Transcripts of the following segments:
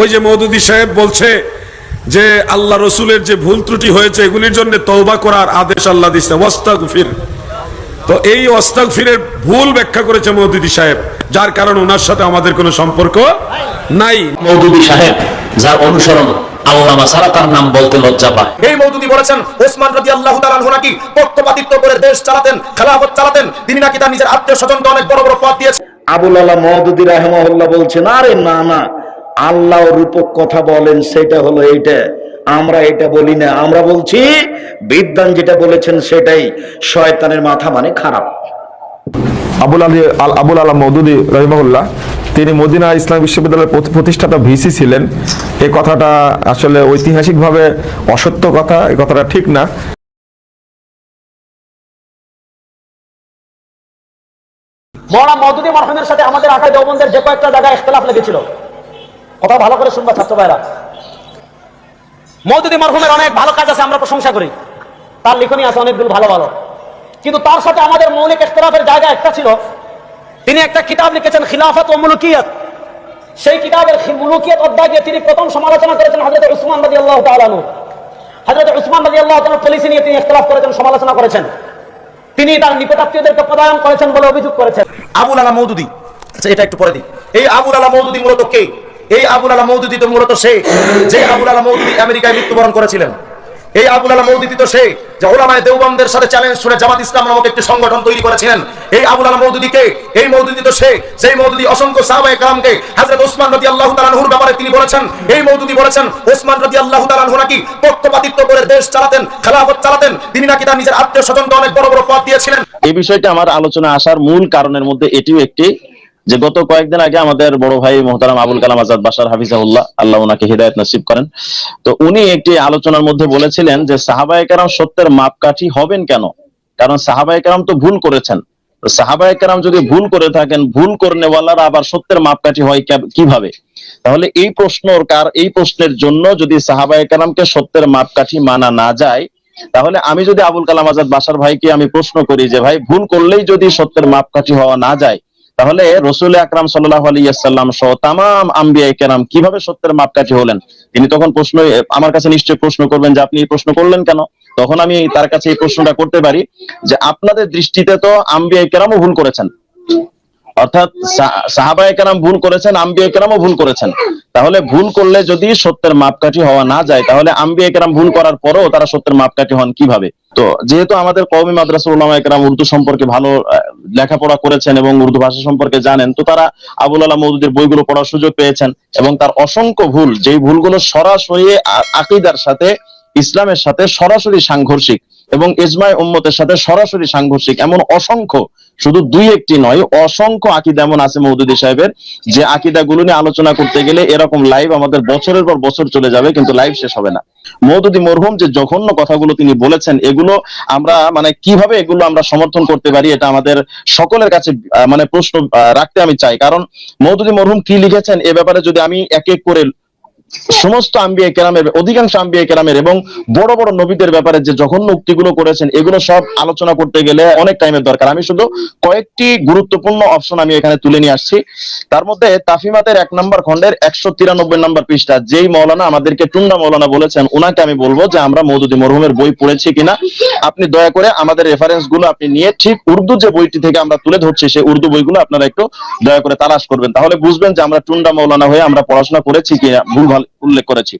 ওই যে মৌদুদি সাহেব বলছে যে আল্লাহ রসুলের যে ভুল ত্রুটি হয়েছে এগুলির জন্য তওবা করার আদেশ আল্লাহ দিচ্ছে ওয়াস্তাগফির। তো এই ওয়াস্তাগফিরের ভুল ব্যাখ্যা করেছে মৌদুদি সাহেব যার কারণে ওনার সাথে আমাদের কোনো সম্পর্ক নাই। মৌদুদি সাহেব যার অনুসরণ আল্লামা সারা তার নাম বলতে লজ্জা পায়। এই মৌদুদি বলেছেন ওসমান রাজি আল্লাহ তালানহু নাকি পক্ষপাতিত্ব করে দেশ চালাতেন খেলাফত চালাতেন তিনি নাকি তার নিজের আত্মীয় স্বজনকে অনেক বড় বড় পদ দিয়েছেন। আবুল আল্লাহ মহদুদি রাহেমাহুল্লাহ বলছেন আরে না না আল্লাহ রূপক কথা বলেন সেটা হলো এইটা। আমরা এটা বলি না আমরা বলছি বিদ্যান যেটা বলেছেন সেটাই শয়তানের মাথা মানে খারাপ। আবুল আলী আল আবুল আলাম মৌদুদি রহিমহুল্লাহ তিনি মদিনা ইসলাম বিশ্ববিদ্যালয়ের প্রতি- প্রতিষ্ঠাতা ভিসি ছিলেন। এ কথাটা আসলে ঐতিহাসিকভাবে অসত্য কথা এই কথাটা ঠিক না। মৌলানা মওদুদি মারহামের সাথে আমাদের আকাই দেওবন্দের যে কয়েকটা জায়গায় ইখতলাফ লেগেছিল। কথা ভালো করে শুনবা ছাত্র ভাইরা। মওদুদি মারহুমের অনেক ভালো কাজ আছে আমরা প্রশংসা করি। তার লিখনী আছে অনেকগুলো ভালো ভালো। কিন্তু তার সাথে আমাদের মৌলিক ইখতলাফের জায়গা একটা ছিল। তিনি একটা কিতাব লিখেছেন খিলাফত ও মুলুকিয়ত। সেই কিতাবের মুলুকিয়ত অধ্যায় দিয়ে তিনি প্রথম সমালোচনা করেছেন হযরত উসমান রাদিয়াল্লাহু তাআলা আনহু। হযরত উসমান রাদিয়াল্লাহু তাআলা পলিসি নিয়ে তিনি ইখতলাফ করেছেন সমালোচনা করেছেন। তিনি তার নিকটাত্মীয়দেরকে পদায়ন করেছেন বলে অভিযোগ করেছেন। আবুল আলা মৌদুদি। আচ্ছা, এটা একটু পরে দিই। এই আবুল আলা মৌদুদি মূলত কে? এই আবুল আলা মৌদুদি তো মূলত সে যে আবুল আলা মৌদুদি আমেরিকায় মৃত্যুবরণ করেছিলেন। এই আবুল আলা মৌদুদি তো সে যে ওলামায় দেওবামদের সাথে চ্যালেঞ্জ শুনে জামাত ইসলাম নামক একটি সংগঠন তৈরি করেছিলেন। এই আবুল আলা মৌদুদিকে এই মৌদুদি তো সে সেই মৌদুদি অসংখ্য সাহাবায়ে কালামকে ওসমান রাদিয়াল্লাহু তাআলা তালানহুর ব্যাপারে তিনি বলেছেন, এই মৌদুদি বলেছেন, ওসমান নাকি পক্ষপাতিত্ব করে দেশ চালাতেন, খেলাফত চালাতেন, তিনি নাকি তার নিজের আত্মীয় স্বজনকে অনেক বড় বড় পথ দিয়েছিলেন। এই বিষয়টা আমার আলোচনা আসার মূল কারণের মধ্যে এটিও একটি। যে গত কয়েকদিন আগে আমাদের বড় ভাই মোহতারাম আবুল কালাম আজাদ বাসার হাফিজাহুল্লাহ, আল্লাহ ওনাকে হৃদায়ত নসিব করেন। তো উনি একটি আলোচনার মধ্যে বলেছিলেন যে, সাহাবায়ে কেরাম সত্যের মাপকাঠি হবেন কেন? কারণ সাহাবায়ে কেরাম তো ভুল করেছেন। সাহাবায়ে কেরাম যদি ভুল করে থাকেন, ভুল করনেওয়ালারা আবার সত্যের মাপকাঠি হয় কীভাবে? তাহলে এই প্রশ্নর কার, এই প্রশ্নের জন্য যদি সাহাবায়ে কেরামকে সত্যের মাপকাঠি মানা না যায়, তাহলে আমি যদি আবুল কালাম আজাদ বাসার ভাইকে আমি প্রশ্ন করি যে, ভাই, ভুল করলেই যদি সত্যের মাপকাঠি হওয়া না যায় তাহলে রসুল আকরাম সাল্লাহ আলিয়াল্লাম সহ তাম আম্বিয়া কেরাম কীভাবে সত্যের মাপকাঠি হলেন? তিনি তখন প্রশ্ন, আমার কাছে নিশ্চয় প্রশ্ন করবেন যে আপনি এই প্রশ্ন করলেন কেন? তখন আমি তার কাছে এই প্রশ্নটা করতে পারি যে আপনাদের দৃষ্টিতে তো আম্বিয়া কেরামও ভুল করেছেন। অর্থাৎ সাহাবায়ে কেরাম ভুল করেছেন, আম্বিয়া কেরামও ভুল করেছেন। তাহলে ভুল করলে যদি সত্যের মাপকাঠি হওয়া না যায়, তাহলে আম্বিয়া কেরাম ভুল করার পরেও তারা সত্যের মাপকাঠি হন কীভাবে? তো যেহেতু আমাদের কওমি মাদ্রাসা উলামা একরাম উর্দু সম্পর্কে ভালো লেখাপড়া করেছেন এবং উর্দু ভাষা সম্পর্কে জানেন, তো তারা আবুল আলাহ মৌদুদের বইগুলো পড়ার সুযোগ পেয়েছেন এবং তার অসংখ্য ভুল, যেই ভুলগুলো সরাসরি আকিদার সাথে, ইসলামের সাথে সরাসরি সাংঘর্ষিক এবং ইজমায় উম্মতের সাথে সরাসরি সাংঘর্ষিক, এমন অসংখ্য, শুধু দুই একটি নয়, অসংখ্য আকিদা এমন আছে মৌদুদি সাহেবের, যে আকিদা গুলো নিয়ে আলোচনা করতে গেলে এরকম লাইভ আমাদের বছরের পর বছর চলে যাবে, কিন্তু লাইভ শেষ হবে না। মৌদুদি মরহুম যে জঘন্য কথাগুলো তিনি বলেছেন, এগুলো আমরা মানে কীভাবে এগুলো আমরা সমর্থন করতে পারি, এটা আমাদের সকলের কাছে মানে প্রশ্ন রাখতে আমি চাই। কারণ মৌদুদি মরহুম কি লিখেছেন, এ ব্যাপারে যদি আমি এক এক করে সমস্ত আম্বিয়া কেরামের, অধিকাংশ আম্বিয়া কেরামের এবং বড় বড় নবীদের ব্যাপারে যে জঘন্য উক্তিগুলো করেছেন, এগুলো সব আলোচনা করতে গেলে অনেক টাইমের দরকার। আমি শুধু কয়েকটি গুরুত্বপূর্ণ অপশন আমি এখানে তুলে নিয়ে আসছি। তার মধ্যে তাফিমাতের এক নম্বর খণ্ডের একশো তিরানব্বই নম্বর পৃষ্ঠা, যেই মৌলানা আমাদেরকে টুন্ডা মৌলানা বলেছেন ওনাকে আমি বলব যে আমরা মৌদুদি মরহুমের বই পড়েছি কিনা। আপনি দয়া করে আমাদের রেফারেন্সগুলো আপনি নিয়ে ঠিক উর্দু যে বইটি থেকে আমরা তুলে ধরছি, সেই উর্দু বইগুলো আপনারা একটু দয়া করে তালাশ করবেন। তাহলে বুঝবেন যে আমরা টুন্ডা মৌলানা হয়ে আমরা পড়াশোনা করেছি কিনা ভুলভাল উল্লেখ করেছি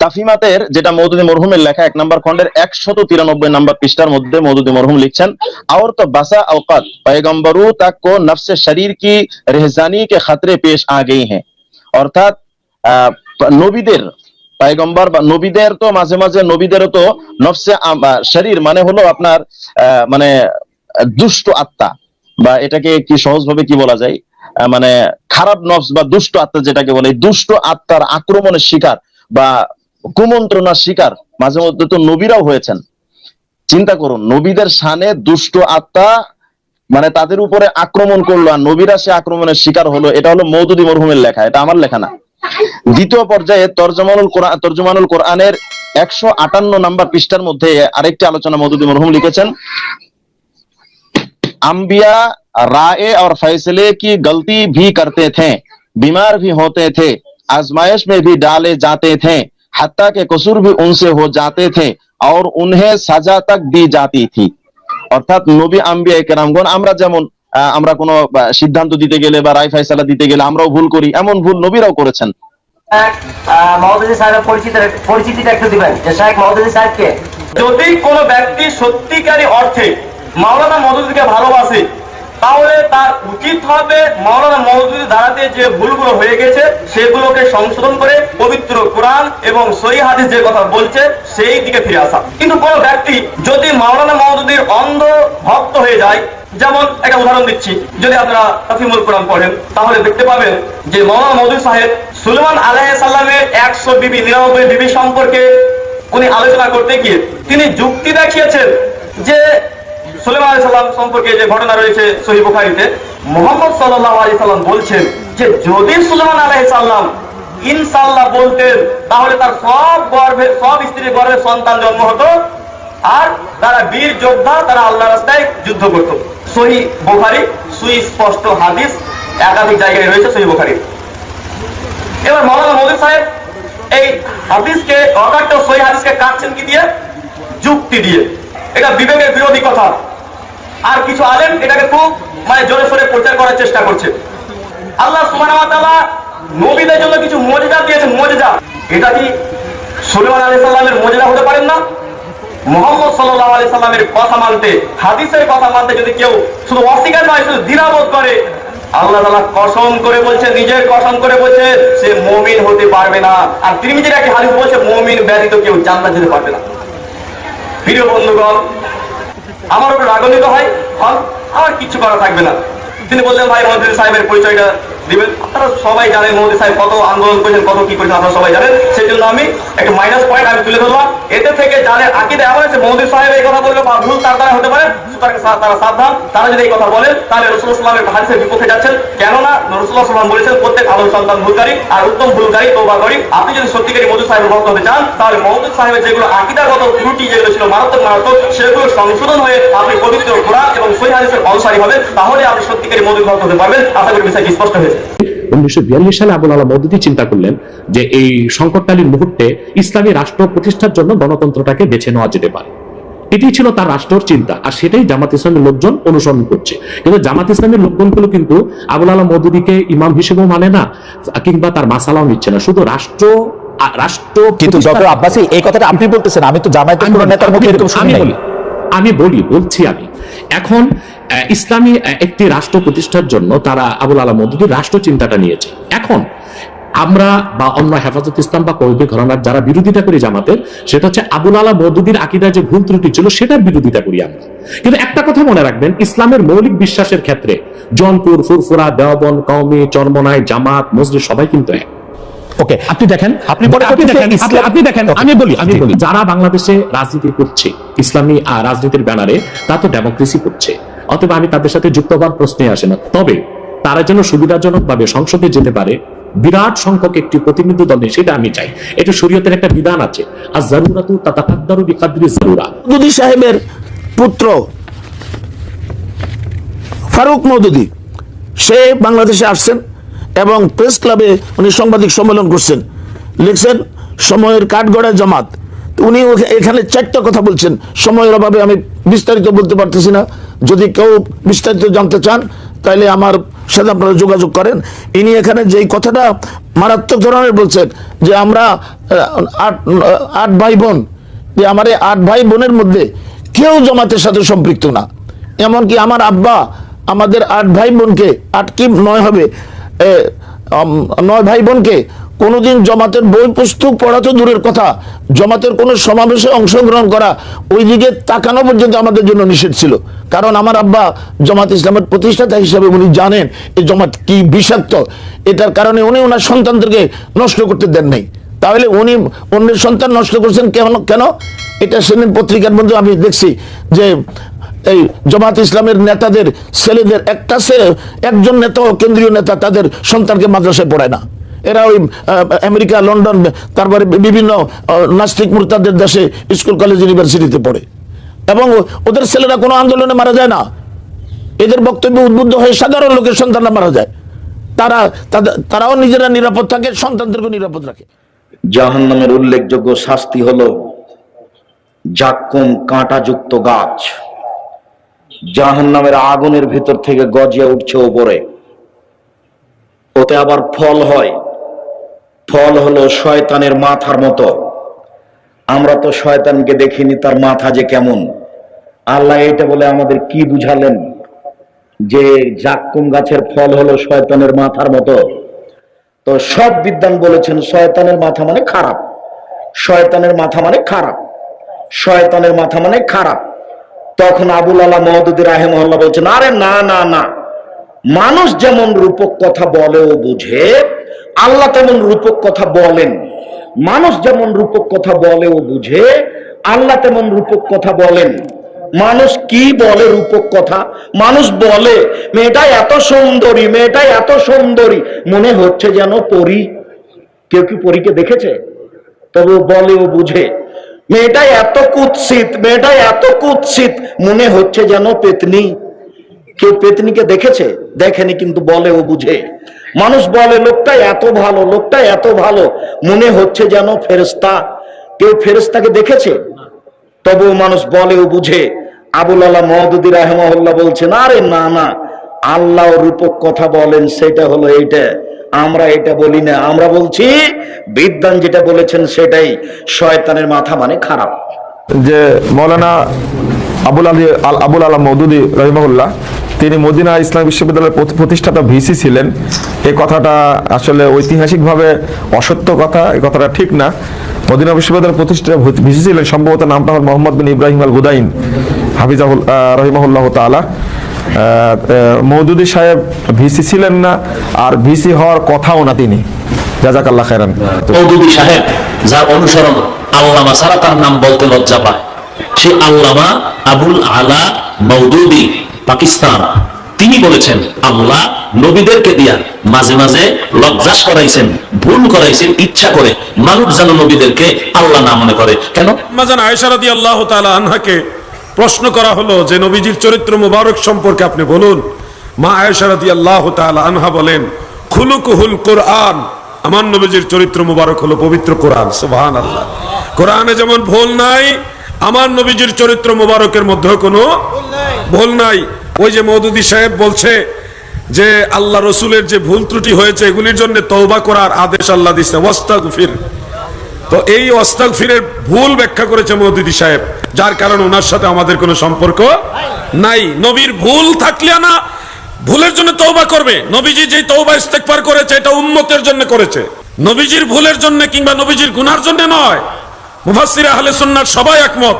তাফিমাতের যেটা মৌদুদি মরহুমের লেখা এক নম্বর খণ্ডের একশত তিরানব্বই নম্বর পৃষ্ঠার মধ্যে মৌদুদি মরহুম লিখছেন और तो बसा औकात पैगंबरों तक को नफ्स शरीर की रेहजानी के खतरे पेश आ गई हैं অর্থাৎ আহ, নবীদের পায়গম্বর বা নবীদের তো মাঝে মাঝে নবীদেরও তো নফসে আম- আহ, শরীর মানে হলো আপনার আহ, মানে আহ, দুষ্ট আত্মা বা এটাকে কি সহজভাবে কি বলা যায় আহ, মানে খারাপ নফস বা দুষ্ট আত্মা যেটাকে বলে দুষ্ট আত্মার আক্রমণের শিকার বা কুমন্ত্রণার শিকার, মাঝে মধ্যে তো নবীরাও হয়েছেন। চিন্তা করুন, নবীদের সানে দুষ্ট আত্মা মানে তাদের উপরে আক্রমণ করল আর নবীরা সে আক্রমণের শিকার হলো, এটা হলো মৌদুদি মরহুমের লেখা, এটা আমার লেখা না। দ্বিতীয় পর্যায়ে তর্জমানুল কোরআন তর্জমানুল কোরআনের একশো আটান্ন নাম্বার পৃষ্ঠার মধ্যে আরেকটি আলোচনা মৌদুদি মরহুম লিখেছেন। अंबिया राय और फैसले की गलती भी करते थे बीमार भी होते थे आजमाइश में भी डाले जाते थे हत्या के कसूर भी उनसे हो जाते थे और उन्हें सजा तक दी जाती थी অর্থাৎ নবী আম্বিয়া কেরামগণ আমরা যেমন আহ, আমরা কোনো আহ, সিদ্ধান্ত দিতে গেলে বা রায় ফাইসালা দিতে গেলে আমরাও ভুল করি এমন ভুল নবীরাও করেছেন মহোদয় সাহেবের পরিচিত পরিচিতিটা একটু দিবেন যে শাহেখ মহোদয় সাহেবকে যদি কোনো ব্যক্তি সত্যিকারী অর্থে মাওলানা মদুদিকে ভালোবাসে, তাহলে তার উচিত হবে মাওলানা মদুদি দ্বারাতে যে ভুলগুলো হয়ে গেছে, সেগুলোকে সংশোধন করে পবিত্র কোরআন এবং সহি হাদিস যে কথা বলছে, সেই দিকে ফিরে আসা। কিন্তু কোনো ব্যক্তি যদি মাওলানা মদুদির অন্ধ ভক্ত হয়ে যায়, যেমন একটা উদাহরণ দিচ্ছি, যদি আপনারা তাফিমুল কোরআন পড়েন, তাহলে দেখতে পাবেন যে মাওলানা মদুদি সাহেব সুলেমান আলাইহিস সালামের একশো বিবি, নিরানব্বই বিবি সম্পর্কে উনি আলোচনা করতে গিয়ে তিনি যুক্তি দেখিয়েছেন যে সুলেমান সালাম সম্পর্কে যে ঘটনা রয়েছে সহি মোহাম্মদ সাল্লাল্লাহু আলাইহি সাল্লাম বলছেন যে যদি সুলেমান আলাইহিস সালাম ইনশাআল্লাহ বলতেন, তাহলে তার সব গর্ভে, সব স্ত্রীর গর্ভে সন্তান জন্ম হতো আর তারা বীর যোদ্ধা, তারা আল্লাহ রাস্তায় যুদ্ধ করত। সহি বুখারী, সুস্পষ্ট হাদিস, একাধিক জায়গায় রয়েছে সহি বুখারী। এবার মৌলানা মৌলিক সাহেব এই হাদিসকে, অকাট্য সহি হাদিসকে কাটছেন কি দিয়ে? যুক্তি দিয়ে। এটা বিবেকের বিরোধী কথা। আর কিছু আলেম এটাকে খুব মানে জোরে সোরে প্রচার করার চেষ্টা করছে। আল্লাহ নবীদের জন্য কিছু মজেদা দিয়েছেন, মজেদা। এটা কি সুলেমান আলাইহিস সালামের মজেদা হতে পারেন না? মোহাম্মদ সাল্লাল্লাহু আলাইহি সাল্লামের কথা মানতে, হাদিসের কথা মানতে যদি কেউ শুধু অস্বীকার নয়, শুধু দ্বিধাবোধ করে, আল্লাহ তালা কসম করে বলছে, নিজের কসম করে বলছে, সে মমিন হতে পারবে না। আর তিরমিজির একটি হাদিস বলছে, মমিন ব্যতীত কেউ জান্নাত যেতে পারবে না। প্রিয় বন্ধুগণ আমার উপর রাগান্বিত হয়। আর কিছু কিচ্ছু করা থাকবে না। তিনি বললেন, ভাই মন্ত্রী সাহেবের পরিচয়টা দিবেন। সবাই জানেন মোদী সাহেব কত আন্দোলন করেছেন, কত কি করেছেন, আপনারা সবাই জানেন। সেই জন্য আমি একটা মাইনাস পয়েন্ট আমি তুলে ধরলাম। এতে থেকে যাদের এমন আছে মোদী সাহেব এই কথা বা ভুল তার দ্বারা হতে পারে, তারা সাবধান। তারা যদি এই কথা বলেন, তাহলে হাদিসের বিপক্ষে যাচ্ছেন। কেননা বলেছেন, প্রত্যেক আলোর সন্তান ভুলকারী আর উত্তম ভুলকারী তোবা আপনি যদি সত্যিকারী মধু সাহেবের ভক্ত হতে চান, তাহলে মহদুদ সাহেবের যেগুলো আকিদাগত ত্রুটি, যেগুলো ছিল মারাত্মক মারাত্মক, সেগুলো সংশোধন হয়ে আপনি পবিত্র এবং সহি অনুসারী হবেন। তাহলে আপনি সত্যিকারী মধুর ভক্ত হতে পারবেন। আশা করি বিষয়টি স্পষ্ট হয়েছে। উনিশশো বিয়াল্লিশ সালে আবুল আলা মৌদুদি চিন্তা করলেন যে এই সংকটকালীন মুহূর্তে ইসলামী রাষ্ট্র প্রতিষ্ঠার জন্য গণতন্ত্রটাকে বেছে নেওয়া যেতে পারে। এটি ছিল তার রাষ্ট্রের চিন্তা আর সেটাই জামাত ইসলামের লোকজন অনুসরণ করছে। কিন্তু জামাত ইসলামের লোকজনগুলো কিন্তু আবুল আলা মৌদুদিকে ইমাম হিসেবেও মানে না কিংবা তার মাসালাও নিচ্ছে না। শুধু রাষ্ট্র রাষ্ট্র কিন্তু ডক্টর আব্বাসি এই কথাটা আপনি বলতেছেন আমি তো জামায়াতের কোনো বলি, নেতার মুখে এরকম শুনি আমি বলি বলছি আমি। এখন ইসলামী একটি রাষ্ট্র প্রতিষ্ঠার জন্য তারা আবুল আলা মদুদির রাষ্ট্র চিন্তাটা নিয়েছে। এখন, আমরা বা অন্য হেফাজত ইসলাম বা কৌমি ঘরানার যারা বিরোধিতা করি জামাতের, সেটা হচ্ছে আবুল আলা মদুদির আকিদা যে ভুল ত্রুটি ছিল, সেটার বিরোধিতা করি আমরা। কিন্তু একটা কথা মনে রাখবেন, ইসলামের মৌলিক বিশ্বাসের ক্ষেত্রে জনপুর, ফুরফুরা, দেওবন, কওমি, চরমনাই, জামাত, মসজিদ সবাই কিন্তু এক। ওকে আপনি দেখেন আপনি মনে আপনি দেখেন আপনি- দেখেন আমি বলি আমি বলি। যারা বাংলাদেশে রাজনীতি করছে ইসলামী রাজনীতির ব্যানারে তা তো ডেমোক্রেসি করছে। অথবা আমি তাদের সাথে যুক্ত হওয়ার প্রশ্নে আসে না। তবে তারা যেন সুবিধাজনক ভাবে সংসদে যেতে পারে বিরাট সংখ্যক একটি প্রতিনিধি দল নেই, সেটা আমি চাই। এটা শরীয়তের একটা বিধান আছে। আর জারুরাতু তাতাকাদ্দারু বিকাদ্রি জারুরা। মৌদুদি সাহেবের পুত্র ফারুক মৌদুদি সে বাংলাদেশে আসছেন। এবং প্রেস ক্লাবে উনি সাংবাদিক সম্মেলন করছেন। লিখছেন, সময়ের কাঠগড়ায় জামাত। উনি এখানে চারটা কথা বলছেন। সময়ের অভাবে আমি বিস্তারিত বলতে পারতেছি না। যদি কেউ বিস্তারিত জানতে চান তাহলে আমার সাথে আপনারা যোগাযোগ করেন। ইনি এখানে যেই কথাটা মারাত্মক ধরনের বলছেন, যে আমরা আট আট ভাই বোন, যে আমার এই আট ভাই বোনের মধ্যে কেউ জমাতের সাথে সম্পৃক্ত না। এমনকি আমার আব্বা, আমাদের আট ভাই বোনকে আট কি নয় হবে নয় ভাই বোনকে কোনোদিন জমাতের বই পুস্তক পড়া তো দূরের কথা। জমাতের কোনো সমাবেশে অংশগ্রহণ করা ওই দিকে তাকানো পর্যন্ত আমাদের জন্য নিষেধ ছিল। কারণ আমার আব্বা জমাত ইসলামের প্রতিষ্ঠাতা হিসাবে উনি জানেন এই জমাত কি বিষাক্ত। এটার কারণে উনি ওনার সন্তানদেরকে নষ্ট করতে দেন নাই। তাহলে উনি অন্যের সন্তান নষ্ট করছেন কেন কেন? এটা সেদিন পত্রিকার মধ্যে আমি দেখছি যে এই জামাত ইসলামের নেতাদের, ছেলেদের, একটা ছেলে একজন নেতা ও কেন্দ্রীয় নেতা তাদের সন্তানকে মাদ্রাসায় পড়ায় না। এরা ওই আমেরিকা, লন্ডন, তারপরে বিভিন্ন নাস্তিক মুরতাদের দেশে স্কুল, কলেজ, ইউনিভার্সিটিতে পড়ে। এবং ওদের ছেলেরা কোনো আন্দোলনে মারা যায় না। এদের বক্তব্য উদ্বুদ্ধ হয়ে সাধারণ লোকের সন্তানরা মারা যায়। তারা তারাও নিজেরা নিরাপদ থাকে সন্তানদেরকে নিরাপদ রাখে। জাহান্নামের উল্লেখযোগ্য শাস্তি হলো জাক্কুম কাঁটাযুক্ত গাছ। জাহান্নামের আগুনের ভিতর থেকে গজিয়ে উঠছে উপরে। ওতে আবার ফল হয়। ফল হলো শয়তানের মাথার মতো। আমরা তো শয়তানকে দেখিনি, তার মাথা যে কেমন। আল্লাহ এটা বলে আমাদের কি বুঝালেন? যে জাক্কুম গাছের ফল হলো শয়তানের মাথার মতো। তো সব বিদ্বান বলেছেন, শয়তানের মাথা মানে খারাপ। শয়তানের মাথা মানে খারাপ। শয়তানের মাথা মানে খারাপ। তখন আবুল আলা মহদুদ্দি রাহেমহল্লা বলছেন, আরে না না না। মানুষ যেমন রূপক কথা বলে ও বুঝে, আল্লাহ তেমন রূপক কথা বলেন। মানুষ যেমন রূপক কথা বলে ও বুঝে, আল্লাহ তেমন রূপক কথা বলেন। মানুষ কি বলে রূপক কথা? মানুষ বলে মেয়েটা এত সুন্দরী মেয়েটা এত সুন্দরী। মনে হচ্ছে যেন পরি, কেউ কি পরীকে দেখেছে? তবে বলে ও বুঝে। মেয়েটা এত কুৎসিত মেয়েটা এত কুৎসিত, মনে হচ্ছে যেন পেতনি। কেউ পেতনিকে দেখেছে? দেখেনি, কিন্তু বলে ও বুঝে। মানুষ বলে, লোকটা এত ভালো, লোকটা এত ভালো। মনে হচ্ছে যেন ফেরেস্তা কেউ ফেরেস্তাকে দেখেছে? তবুও মানুষ বলে ও বুঝে। আবুল আল্লাহ মহদুদি রাহমহল্লা বলছেন, আরে না না আল্লাহ রূপক কথা বলেন, সেটা হলো এইটা। আমরা এটা বলি না আমরা বলছি বিদ্যান যেটা বলেছেন সেটাই শয়তানের মাথা মানে খারাপ। যে মৌলানা আবুল আলী আবুল আলাম মৌদুদি রহিমাহুল্লাহ তিনি মদিনা ইসলাম বিশ্ববিদ্যালয়ের প্রতিষ্ঠাতা ভিসি ছিলেন। এই কথাটা আসলে ঐতিহাসিকভাবে অসত্য কথা এই কথাটা ঠিক না। মদিনা বিশ্ববিদ্যালয়ের প্রতিষ্ঠাতা ভিসি ছিলেন সম্ভবত নামটা হল মোহাম্মদ বিন ইব্রাহিম আল গুদাইন হাফিজাহুল রহিমাহুল্লাহ আহ, মৌদুদি সাহেব ভিসি ছিলেন না আর ভিসি হওয়ার কথাও না তিনি। জাজাকাল্লাহ খায়রান। মৌদুদি সাহেব যার অনুসরণ আল্লামা ছাড়া তার নাম বলতে লজ্জা পায়। সে আল্লামা আবুল আলা মৌদুদি পাকিস্তান। তিনি বলেছেন আল্লাহ নবীদেরকে দিয়া মাঝে মাঝে লজ্জাস করাইছেন ভুল করাইছেন ইচ্ছা করে মানুষ যেন নবীদেরকে আল্লাহ না মনে করে। কেন? মাজান আয়েশা রাদিয়াল্লাহু তাআলা আনহাকে প্রশ্ন করা হলো যে নবীজির চরিত্র মুবারক সম্পর্কে আপনি বলুন। মা আয়েশা রাদিয়াল্লাহু তাআলা আনহা বলেন, খুলুকুহুল কোরআন। আমার নবীজির চরিত্র মুবারক হলো পবিত্র কোরআন, সুবহানাল্লাহ। কোরআনে যেমন ভুল নাই, আমার নবীজির চরিত্র মুবারকের মধ্যে কোনো ভুল নাই। ওই যে মৌদুদি সাহেব বলছে যে, আল্লাহ রসুলের যে ভুল ত্রুটি হয়েছে, এগুলির জন্য তৌবা করার আদেশ আল্লাহ দিচ্ছে ওয়াস্তাগফির। তো এই অস্তাক ফিরের ভুল ব্যাখ্যা করেছে মৌদুদি সাহেব। যার কারণে ওনার সাথে আমাদের কোনো সম্পর্ক নাই। নবীর ভুল থাকলে না, ভুলের জন্য তৌবা করবে। নবীজি যে তৌবা ইস্তেকবার করেছে, এটা উম্মতের জন্য করেছে। নবীজির ভুলের জন্য কিংবা নবীজির গুনার জন্য নয়। মুফাসসির আহলে সুন্নাহর সবাই একমত।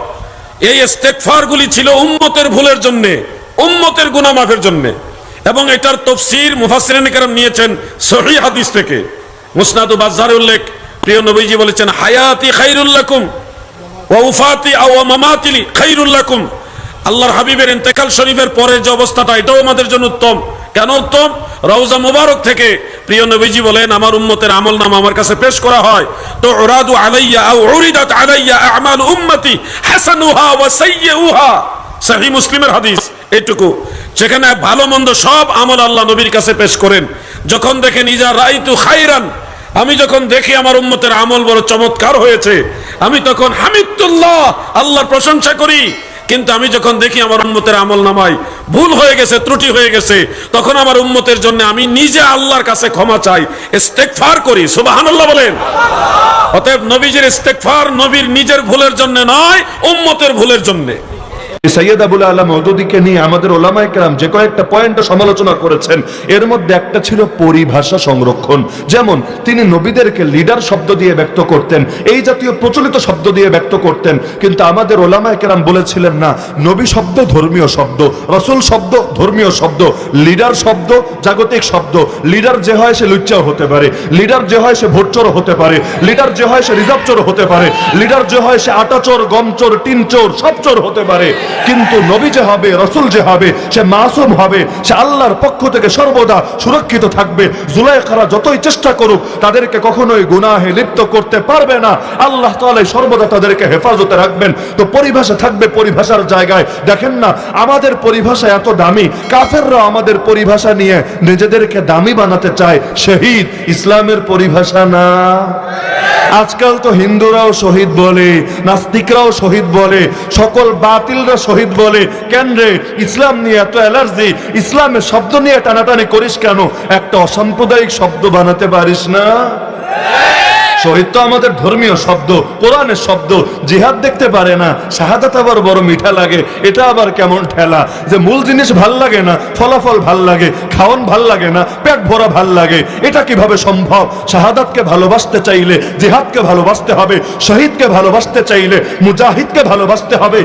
এই ইস্তেকফার গুলি ছিল উম্মতের ভুলের জন্য, উম্মতের গুনাহ মাফের জন্য। এবং এটার তফসির মুফাসসিরিন কেরাম নিয়েছেন সহিহ হাদিস থেকে। মুসনাদু বাজ্জারে উল্লেখ, প্রিয় নবীজি বলেছেন, হায়াতি খাইরুল লাকুম ওয়া উফাতি আও মামাতিলি খাইরুল লাকুম। আল্লাহর হাবিবের ইন্তেকাল শরীফের পরে যে অবস্থাটা, এটাও আমাদের জন্য উত্তম। কেন উত্তম? রওজা মুবারক থেকে প্রিয় নবীজি বলেন, আমার উম্মতের আমল নাম আমার কাছে পেশ করা হয়। তো উরাদু আলাইয়া আও উরিদাত আলাইয়া আমাল উম্মতি হাসানুহা ওয়া সাইয়্যুহা সহি মুসলিমের হাদিস এইটুকু সেখানে ভালো মন্দ সব আমল আল্লাহ নবীর কাছে পেশ করেন। যখন দেখেন, ইজা রাইতু খাইরান, আমি যখন দেখি আমার উম্মতের আমল বড় চমৎকার হয়েছে আমি তখন হামিদুল্লাহ, আল্লাহর প্রশংসা করি। কিন্তু আমি যখন দেখি আমার উন্মতের আমল নামাই ভুল হয়ে গেছে, ত্রুটি হয়ে গেছে, তখন আমার উন্মতের জন্য আমি নিজে আল্লাহর কাছে ক্ষমা চাই, ইস্তেগফার করি। সুবহানাল্লাহ বলেন। অতএব নবীজির ইস্তেগফার নবীর নিজের ভুলের জন্য নয়, উম্মতের ভুলের জন্যে। সৈয়দ আবুল আলা মৌদুদিকে নিয়ে আমাদের ওলামা একরাম যে কয়েকটা পয়েন্ট সমালোচনা করেছেন, এর মধ্যে একটা ছিল পরিভাষা সংরক্ষণ। যেমন, তিনি নবীদেরকে লিডার শব্দ দিয়ে ব্যক্ত করতেন, এই জাতীয় প্রচলিত শব্দ দিয়ে ব্যক্ত করতেন, কিন্তু আমাদের ওলামা একরাম বলেছিলেন না, নবী শব্দ ধর্মীয় শব্দ, রসুল শব্দ ধর্মীয় শব্দ, লিডার শব্দ জাগতিক শব্দ, লিডার যে হয় সে লুচ্চাও হতে পারে, লিডার যে হয় সে ভোটচোর হতে পারে, লিডার যে হয় সে রিজার্ভ চোর হতে পারে, লিডার যে হয় সে আটা চোর গম চোর টিন চোর সব চোর হতে পারে। কিন্তু নবী যে হবে, রসুল যে হবে, সে মাসুম হবে, সে আল্লাহর পক্ষ থেকে সর্বদা সুরক্ষিত থাকবে। জুলাইখারা যতই চেষ্টা করুক, তাদেরকে কখনোই গুনাহে লিপ্ত করতে পারবে না। আল্লাহ তাআলা সর্বদা তাদেরকে হেফাজতে রাখবেন। তো পরিভাষা থাকবে পরিভাষার জায়গায়। দেখেন না, আমাদের পরিভাষা এত দামি। কাফেররা আমাদের পরিভাষা নিয়ে নিজেদেরকে দামি বানাতে চায়। শহীদ, ইসলামের পরিভাষা না। আজকাল তো হিন্দুরাও শহীদ বলে, নাস্তিকরাও শহীদ বলে, সকল বাতিলরা শহীদ বলে। কেন রে? ইসলাম নিয়ে এত অ্যালার্জি, ইসলামের শব্দ নিয়ে টানাটানি করিস কেন? একটা অসাম্প্রদায়িক শব্দ বানাতে পারিস না? শহীদ তো আমাদের ধর্মীয় শব্দ, কোরআনের শব্দ, জিহাদ দেখতে পারে না, শাহাদাত আবার বড় মিঠা লাগে, এটা আবার কেমন ঠেলা? যে মূল জিনিস ভালো লাগে না, ফলাফল ভালো লাগে খাওয়ান ভালো লাগে না, পেট ভরা ভালো লাগে, এটা কীভাবে সম্ভব? শাহাদাতকে ভালোবাসতে চাইলে, জিহাদকে ভালোবাসতে হবে, শহীদকে ভালোবাসতে চাইলে, মুজাহিদকে ভালোবাসতে হবে।